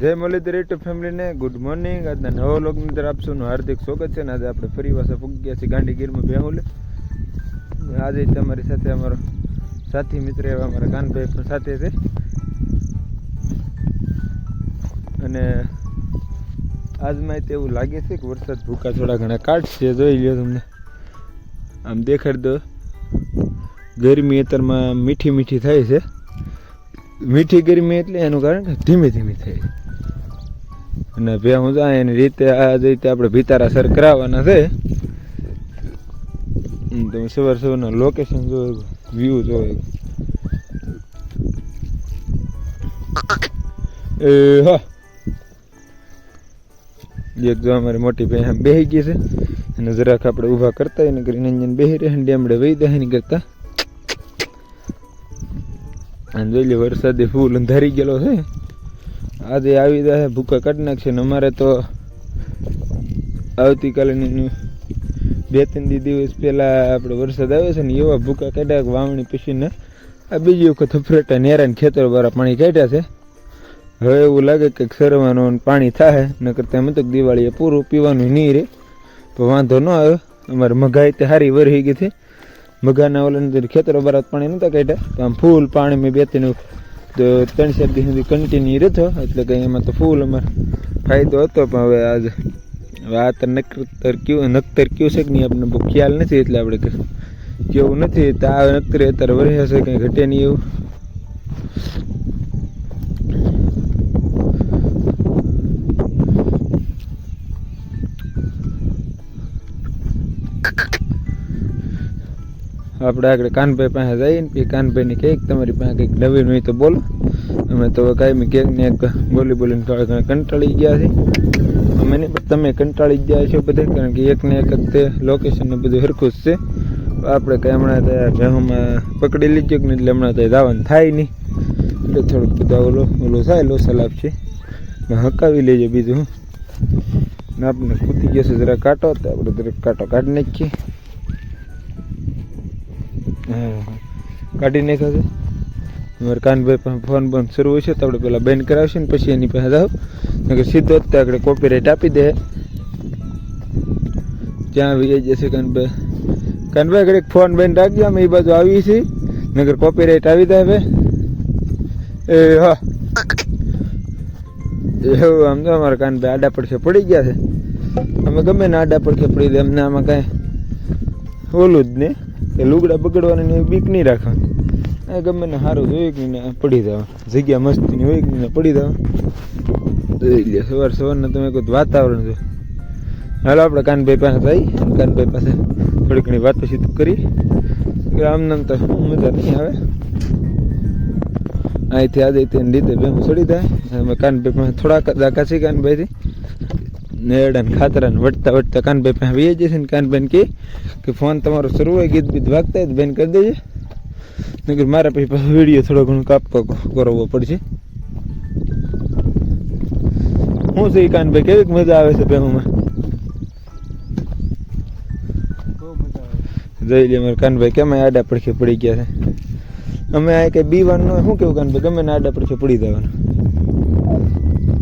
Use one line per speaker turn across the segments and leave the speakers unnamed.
જય મુરલીધર યુટ્યુબ ફેમિલીને good morning. આજના નવા લોગની અંદર આપ હાર્દિક સ્વાગત છે ને આજે આપણે ફરી પાછા પૂગી ગયા છીએ ગાંધીગીરમાં બેહુલે. આજે તમારી સાથે અમારો સાથી મિત્ર એવા અમારા કાનભાઈ પણ સાથે છે. અને આજમાં એવું લાગે છે કે વરસાદ ભૂકા થોડા ઘણા કાઢશે. જોઈ લ્યો તમને. આમ દેખાડી દો. ગરમી અત્યારમાં મીઠી મીઠી થાય છે. મીઠી ગરમી એટલે એનું કારણ ધીમે ધીમે થાય છે. અને બે હું જાય એની રીતે આ જ રીતે આપણે ભીતારા સર કરાવવાના છે તમે સવાર સવારના લોકેશન જો વ્યૂ જો એ, હા. એક જો અમારી મોટી ભાઈ આમ બેસી ગઈ છે, અને જરાક આપણે ઊભા કરતા એને કરીને અંજન બેસી રહે અને ડેમડે વહી દે નહીં કરતા. અને જોઈ લે વરસાદે ફૂલ અંધારી ગયેલો છે. આજે આવી જાય ભૂકા કાઢી નાખશે ને અમારે તો આવતીકાલે બે ત્રણ દિવસ પહેલાં આપણે વરસાદ આવ્યો છે ને એવા ભૂકા કાઢ્યા વાવણી પીસીને આ બીજી વખત ફ્રેટા નેરાને ખેતર વાળા પાણી કાઢ્યા છે. હવે એવું લાગે કે સરવાનું પાણી થાય, નકર તેમ તો દિવાળીએ પૂરું પીવાનું નહીં રહે તો વાંધો ન આવે અમારે મગાઈ તે સારી વરહી ગઈ હતી મઘાના ઓલા ખેતરો બરાબર પાણી નહોતા કાઢ્યા. આમ ફૂલ પાણી મેં બે ત્રણ તો ત્રણ ચાર દિવસ સુધી કન્ટિન્યુ રહેતો. એટલે કંઈ એમાં તો ફૂલ અમારે ફાયદો હતો, પણ હવે આજે આ તો નક્કર કયું, નક્તર કયું છે કે નહીં આપણને બહુ ખ્યાલ નથી, એટલે આપણે કેવું નથી. તો આ નક્તરે અત્યારે વરસે છે, કંઈ ઘટે નહીં એવું. આપણે આગળ કાનભાઈ પાસે જઈને પછી કાનભાઈને કહીએ કે તમારી પાસે કંઈક નવીન હોય તો બોલો. અમે તો કાંઈ ક્યાંક ને એક બોલી બોલીને થોડા ઘણા કંટાળી ગયા છે. અમે નહીં, પણ તમે કંટાળી ગયા છો બધે, કારણ કે એક ને એક તે લોકેશન ને બધું હરખું છે. આપણે કંઈ હમણાં ત્યાં ભેહોમાં પકડી લીધો કે એટલે હમણાં ત્યાં દાવાનું થાય નહીં. એટલે થોડુંક બધા ઓલો, ઓલું થાય લો લાભ છે. હકાવી લેજો બીજું ને આપણે કૂદી જશે જરા કાંટો, તો આપણે જરાક કાંટો કાઢી નાખીએ. કાઢી નાખ્યો છે. અમારે કાનભાઈ પણ ફોન બંધ શરૂ હોય છે તો આપણે પેલા બેન કરાવશે ને પછી એની પાસે જાવ નકર સીધો જ આગળ કોપીરાઇટ આપી દે. ત્યાં આવી જશે કાનભાઈ. કાનભાઈ એક ફોન બેન રાખજો, અમે એ બાજુ આવી છીએ. નગર કોપીરાઇટ આવી દે હવે. એ, હા. એવું આમ તો અમારા કાનભાઈ આડા પડખે પડી ગયા છે. અમે ગમે ને આડા પડખે પડી દે અમને આમાં કાંઈ ઓલું જ ને કે લુગડા બગડવાની બીક નહીં રાખવાની. એ ગમે ને સારું હોય કે પડી જવા. જગ્યા મસ્તીની હોય કે પડી જવા. જોઈ લે સવાર સવારના તમે કોઈ વાતાવરણ જો. હાલો આપણે કાનભાઈ પાસે જઈ કાનભાઈ પાસે થોડી ઘણી વાતચીત કરી. કે આમ તો મજા નહીં આવે. અહીંથી આજે તેને લીધે બે ચડી જાય. અમે કાનભાઈ પાસે થોડાક દાકા છે કાનભાઈથી. નેડા ને ખાતરા ને વટતા વટતા કાનભાઈ પાસે વી જશે ને કાનભાઈ કહે કે ફોન તમારો શરૂ હોય ગીત બીત વાગતા હોય બેન કરી દેજે. નકર મારા પછી પાછો વીડિયો થોડો ઘણો કાપ કરવો પડશે. હું છે કાનભાઈ કેવી મજા આવે છે બેહુમાં જોઈ લે મારે કાનભાઈ કેમ આડા પડખે પડી ગયા છે? અમે આ કઈ બીવાનું શું કેવું કાનભાઈ ગમે ને આડા પડખે પડી જવાનું.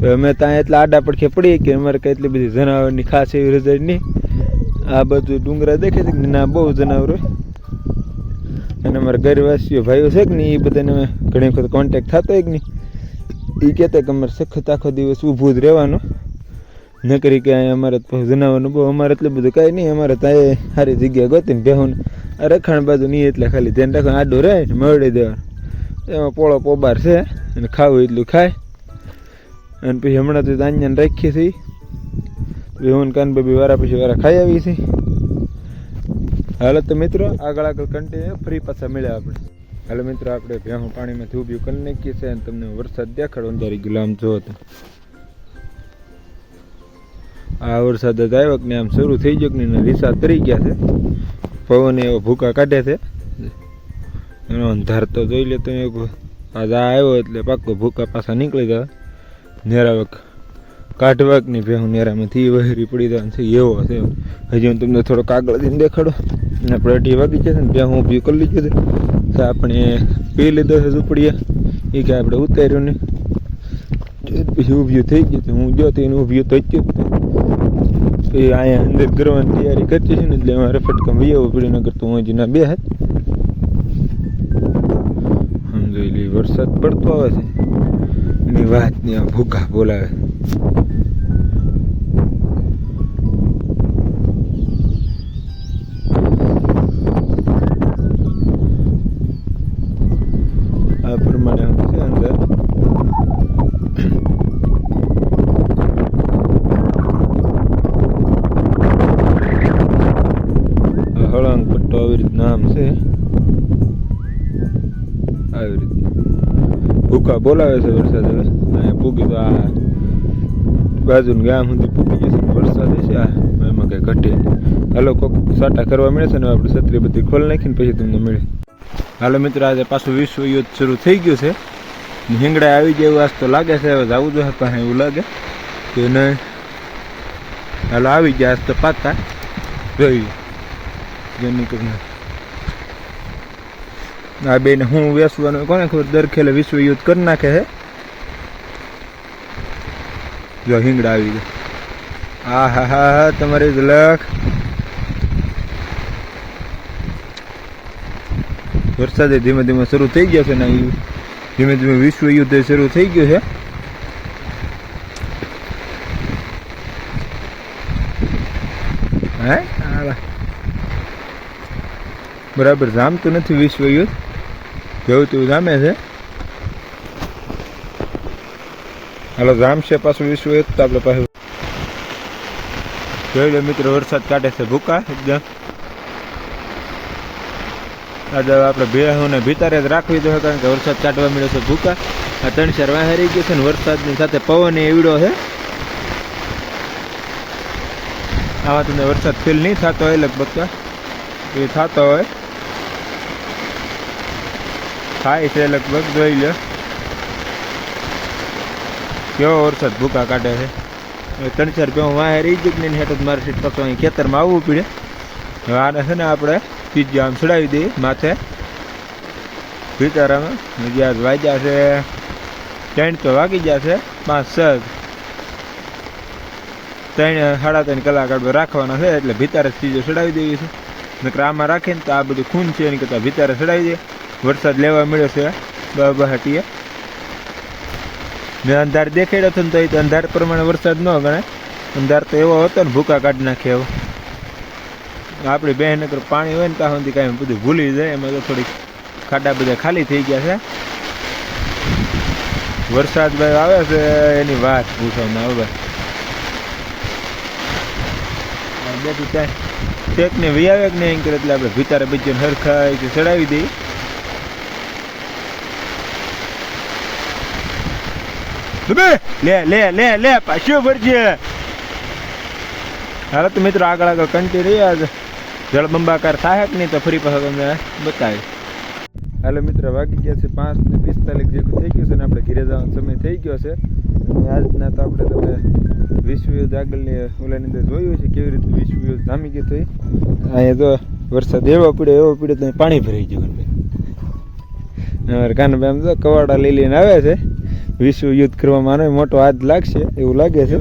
તો અમે ત્યાં એટલા આડા પડખે પડી કે અમારે કંઈ એટલી બધી જનાવરની ખાસ એવી રજાઈ નહીં. આ બધું ડુંગરા દેખે છે કે ના, બહુ જનાવર અને અમારા ઘરવાસીઓ ભાઈઓ છે કે નહીં, એ બધાને અમે ઘણી વખત કોન્ટેક્ટ થતો હોય કે નહીં. એ કહેતા કે અમારે સખત આખો દિવસ ઊભું જ રહેવાનું. નકરી કે અમારે જનાવરનું બહુ, અમારે એટલું બધું કાંઈ નહીં. અમારે ત્યાં સારી જગ્યા ગોતીને બેહું રખાણ બાજુ નહીં, એટલે ખાલી ધ્યાન રાખવાનું. આડું રહે ને મળી દેવાનું. એમાં પોળો પોબાર છે અને ખાવું એટલું ખાય. અને પછી હમણાં તો આંજન રાખીએ છીએ બેહુન કાન બબી વારા પછી વારા ખાઈ આવી છે હાલ તો મિત્રો, આગળ આગળ કન્ટિન્યુ ફરી પાછા મળ્યા આપણે. હાલ મિત્રો, આપણે ભેહું પાણીમાંથી ધૂબ્યું કરી નાખીએ છીએ અને તમને વરસાદ દેખાડો, અંધારી ગુલામ જો હતો આ વરસાદ જ આવ્યો કે આમ શરૂ થઈ ગયો કે રીસા તરી ગયા છે. પવન એવો ભૂકા કાઢે છે. એનો અંધાર તો જોઈ લે તમે આજે આવ્યો એટલે પાક્કો ભૂકા પાછા નીકળી ગયા નેરાવક. કાઢવાકની ભેહું નેરામાંથી વહેરી પડી જવાનું છે. એવો છે હજી હું તમને થોડો કાગળ દઈને દેખાડો. અને આપણે અઢી વાગી જશે ને, ભેહું ઊભી કરી લીધી છે. તો આપણે પી લીધો છે ઝૂંપડીએ. એ કે આપણે ઉતાર્યું ને પછી ઊભી થઈ ગયું તો હું જો તો એને ઊભી તો જ એ અહીંયા અંદર કરવાની તૈયારી કરતી છે ને, એટલે અમારે ફટકા આવું પડી નગર તો હું જીના બે હાથ સમજો એટલે વરસાદ પડતો આવે છે. એની વાત ને ભૂખા બોલાવે. આ પ્રમાણે છે અંદર. હળંગ પટ્ટો આવી રીતના આમ છે. આવી રીતના. ભૂકા બોલાવે છે વરસાદ હવે. અહીંયા પૂગી તો આ બાજુનું ગામ સુધી પૂગી જશે. વરસાદ છે આ એમાં કંઈ ઘટે હાલો, કોક સાટા કરવા મળે છે ને, આપણે છત્રી બધી ખોલ નાખીને પછી તમને મળે હાલો મિત્રો, આજે પાછું વિશ્વ યુદ્ધ શરૂ થઈ ગયું છે. હિંગડા આવી ગયા એવું આજ તો લાગે છે, હવે જવું જોઈએ પાસે એવું લાગે. કે નહીં હાલો, આવી ગયા આજ તો પાકા. જોઈ જેની કરીને આ બેન હું વેસવાનું કોને ખબર? દર ખેલે વિશ્વ યુદ્ધ કરી નાખે છે જો હિંગડા આવી ગયા. આ હા હા હા તમારી ઝલક વરસાદે ધીમે ધીમે શરૂ થઈ ગયો છે ને ધીમે ધીમે વિશ્વ યુદ્ધ શરૂ થઈ ગયું છે. હે. બરાબર જામતું નથી વિશ્વ યુદ્ધ. જેવું તેવું જામે છે? હાલો, જામશે પાછું વિશ્વ એ તો આપણે પાસે જોઈ લો મિત્રો, વરસાદ કાઢે છે ભૂકા એકદમ. આજે આપણે ભેહોને ભીતારે જ રાખવી જોઈએ, કારણ કે વરસાદ કાઢવા મળ્યો છે ભૂકા. આ ત્રણ ચાર વાહરી ગયો છે ને વરસાદની સાથે પવન એવડો છે. આવા તમને વરસાદ ફીલ નહીં થતો હોય લગભગ એ થતો હોય. થાય છે લગભગ જોઈ લો. કેવો વરસાદ ભૂકા કાઢે છે. ત્રણ ચાર પેવું વાહે રહી ગયું નહીં હેઠળ મારે સીટ પાછું અહીં ખેતરમાં આવવું પડે. હવે આને છે ને આપણે પીઝા આમ ચડાવી દઈએ માથે. ભીતારામાં. જ્યાં વાગ્યા છે ત્રણ તો વાગી ગયા છે, પાંચ છ ત્રણ સાડા ત્રણ કલાક આપણે રાખવાના છે, એટલે ભીતારે ચીજો ચડાવી દેવી છે. નકર આમાં રાખીને તો આ બધું ખૂન છે એની કરતાં ભીતારે ચડાવી દે. વરસાદ લેવા મળ્યો છે. બહાટીએ. મેં અંધાર દેખાડ્યો હતો ને તો એ અંધાર પ્રમાણે વરસાદ ન ગણે અંધાર તો એવો હતો ને ભૂકા કાઢી નાખે એવો. આપણી બહેન પાણી હોય ને ત્યાં સુધી કાંઈ બધું ભૂલી જાય. એમાં તો થોડીક ખાડા બધા ખાલી થઈ ગયા છે. વરસાદ ભાઈ આવે છે એની વાત પૂછો ના હવે બેઠું ત્યાં. ચેકને વી આવે કે નહીં? કરે એટલે આપણે ભીતારે બીજે હરખાઈ કે ચડાવી દઈએ. બે લે લે લે લે, પાછો ફરજે. હાલો તો મિત્રો, આગળ આગળ કંટી રહ્યા છે જળબંબાકાર થાય કે નહીં તો ફરી પાછા તમને બતાવી હાલો મિત્ર, વાગી ગયા છે પાંચ ને પિસ્તાલીસ જેટલું થઈ ગયું છે ને આપણે ઘીરે જવાનો સમય થઈ ગયો છે. અને આજના તો આપણે તમે વિશ્વ યુદ્ધ આગળની ઓલાની અંદર જોયું છે કેવી રીતે વિશ્વ યુદ્ધ જામી ગયું હતું અહીંયા તો વરસાદ એવો પડ્યો એવો પડ્યો તો પાણી ભરાઈ ગયું અમારે કાનભાઈ આમ તો કવાડા લઈ લઈને આવે છે. વિશ્વ યુદ્ધ કરવામાં આનો મોટો હાથ લાગશે એવું લાગે છે.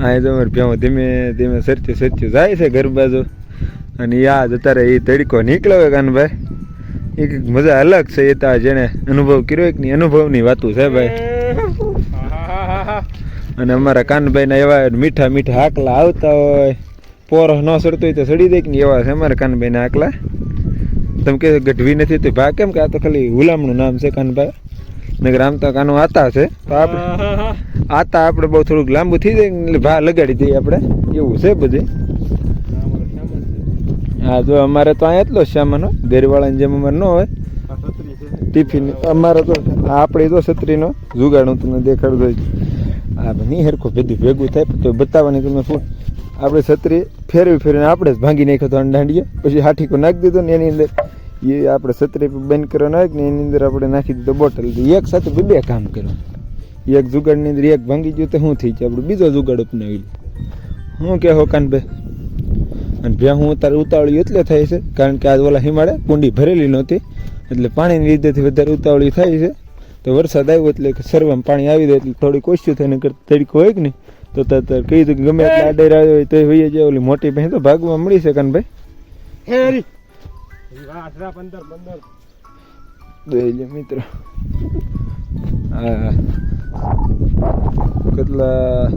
હા એ
તો અમારે ભેમાં ધીમે ધીમે સરચ્યું સરચ્યું જાય છે ઘર બાજુ. અને યાદ અત્યારે એ તડકો નીકળ્યો હોય કાનભાઈ એક મજા અલગ છે એ તો જેણે અનુભવ કર્યો એક ની અનુભવની વાતું છે ભાઈ. અને અમારા કાનભાઈના એવા મીઠા મીઠા આકલા આવતા હોય. પોરો ન સડતો હોય તો સડી દે કે એવા છે અમારા કાનભાઈના આકલા. તમે કે ગઢવી નથી તો ભા કેમ કે આ તો ખાલી ગુલામનું નામ છે કાનભાઈ નગર આમ તો કાનો આતા છે. તો આપણે આતા આપણે બહુ થોડુંક લાંબુ થઈ જાય એટલે ભા લગાડી દઈએ આપણે એવું છે બધું. હા જો અમારે તો અહીંયા એટલો જ ઘેરવાળાની જેમ અમારે ન હોય. ટિફિન અમારે તો આપણે તો છત્રીનો. જુગાડ હું તમને દેખાડતો આ નહીં હરખું ભેગું ભેગું થાય તો બતાવવાની તમે ફોન આપણે છત્રી ફેરવી ફેરવીને આપણે જ ભાંગી નાખ્યો તો દાંડીએ પછી હાઠીકો નાખી દીધો ને એની અંદર. એ આપણે છત્રી બંધ કરવા નાખ ને એની અંદર આપણે નાખી દીધો બોટલ. એક સાથે બે કામ કરવા એક જુગાડની અંદર એક ભાંગી ગયું તો શું થઈ જાય આપણે બીજો જુગાડ અપનાવી લે શું કહો કાનભાઈ અને ભ્યા હું અત્યારે ઉતાવળી એટલે થાય છે, કારણ કે આજ ઓલા હિમાળે કુંડી ભરેલી નહોતી. એટલે પાણીની લીધેથી વધારે ઉતાવળી થાય છે. તો વરસાદ આવ્યો એટલે કે સર્વમાં પાણી આવી જાય એટલે થોડીક ઓછું થાય નકર તડકો હોય કે નહીં? તો તાર કહી દીધું ગમે એટલે આડે આવ્યો હોય તો હોઈએ જાય ઓલી મોટી બહેન તો ભાગમાં મળી શકે ને ભાઈ.
પંદર
મિત્ર. હા કેટલા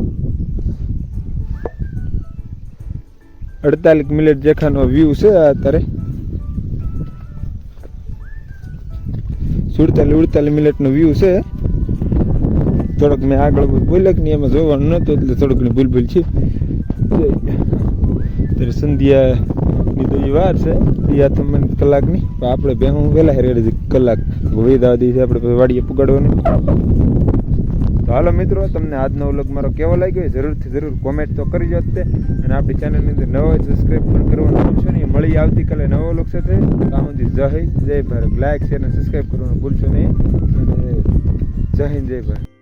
અડતાલીસ મિનિટ જેખાનો વ્યૂ છે અત્યારે. સુડતાલીસ, ઉડતાલીસ મિનિટનો વ્યૂ છે. થોડોક મેં આગળ બોલ્યા કે એમાં જોવાનું નહોતું, એટલે થોડુંક ઘણી ભૂલ ભૂલ છે. ત્યારે સંધ્યાની તો એ વાર છે યા તો કલાકની. પણ આપણે બે હું વહેલા હેરે કલાક વેદાવાદી છે, આપણે વાડીએ પુગાડવાનું. તો હાલો મિત્રો, તમને આજનો વ્લોગ મારો કેવો લાગ્યો જરૂરથી જરૂર કોમેન્ટ તો કરી જ તે અને આપણી ચેનલની અંદર નવો સબસ્ક્રાઈબ પણ કરવાનું ભૂલશો નહીં. મળી આવતીકાલે નવો વ્લોગ સાથે. ત્યાં સુધી જય હિન્દ, જય ભારત. લાઈક શેર અને સબસ્ક્રાઈબ કરવાનું ભૂલશો નહીં. અને જય હિન્દ, જય ભારત.